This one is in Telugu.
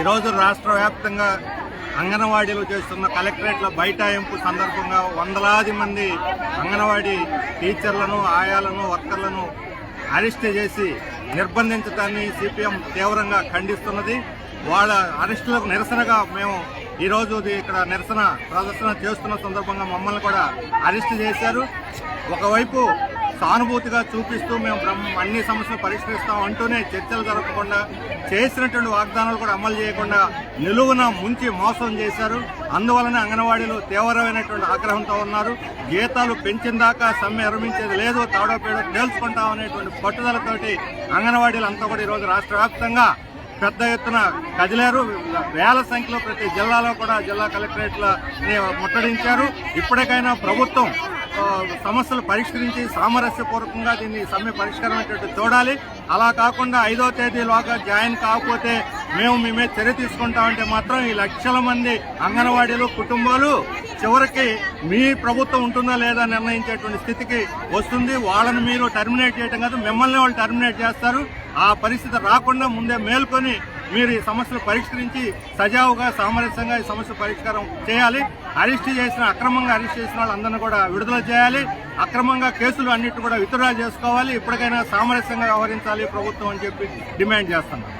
ఈరోజు రాష్ట్ర వ్యాప్తంగా అంగన్వాడీలు చేస్తున్న కలెక్టరేట్ల బైఠాయింపు సందర్భంగా వందలాది మంది అంగన్వాడీ టీచర్లను ఆయాలను వర్కర్లను అరెస్ట్ చేసి నిర్బంధించడాన్ని సిపిఎం తీవ్రంగా ఖండిస్తున్నది. వాళ్ళ అరెస్టులకు నిరసనగా మేము ఈరోజు ఇక్కడ నిరసన ప్రదర్శన చేస్తున్న సందర్భంగా మమ్మల్ని కూడా అరెస్ట్ చేశారు. ఒకవైపు సానుభూతిగా చూపిస్తూ మేము బ్రహ్మ అన్ని సమస్యలు పరిష్కరిస్తాం అంటూనే చర్చలు జరగకుండా చేసినటువంటి వాగ్దానాలు కూడా అమలు చేయకుండా నిలువున ముంచి మోసం చేశారు. అందువలన అంగన్వాడీలు తీవ్రమైనటువంటి ఆగ్రహంతో ఉన్నారు. జీతాలు పెంచిన దాకా సమ్మె విరమించేది లేదు. తాడోపేడో తేల్చుకుంటాం అనేటువంటి పట్టుదలతోటి అంగన్వాడీలు అంతా కూడా ఈరోజు రాష్ట్ర వ్యాప్తంగా పెద్ద ఎత్తున కదిలారు. వేల సంఖ్యలో ప్రతి జిల్లాలో కూడా జిల్లా కలెక్టరేట్లని ముట్టడించారు. ఇప్పటికైనా ప్రభుత్వం సమస్యలు పరిష్కరించి సామరస్యపూర్వకంగా దీన్ని సమ్మె పరిష్కారం చూడాలి. అలా కాకుండా ఐదో తేదీలోగా జాయిన్ కాకపోతే మేము మేమే చర్య తీసుకుంటామంటే మాత్రం ఈ లక్షల మంది అంగన్వాడీలు కుటుంబాలు చివరికి మీ ప్రభుత్వం ఉంటుందా లేదా నిర్ణయించేటువంటి స్థితికి వస్తుంది. వాళ్ళని మీరు టర్మినేట్ చేయడం కాదు మిమ్మల్ని వాళ్ళు టర్మినేట్ చేస్తారు. ఆ పరిస్థితి రాకుండా ముందే మేల్కొని మీరు ఈ సమస్యలు పరిష్కరించి సజావుగా సామరస్యంగా ఈ సమస్య పరిష్కారం చేయాలి. అరెస్ట్ చేసిన అక్రమంగా అరెస్ట్ చేసిన వాళ్ళందరినీ కూడా విడుదల చేయాలి. అక్రమంగా కేసులు అన్నిటి కూడా విత్డ్రా చేసుకోవాలి. ఇప్పటికైనా సామరస్యంగా వ్యవహరించాలి ప్రభుత్వం అని చెప్పి డిమాండ్ చేస్తున్నాం.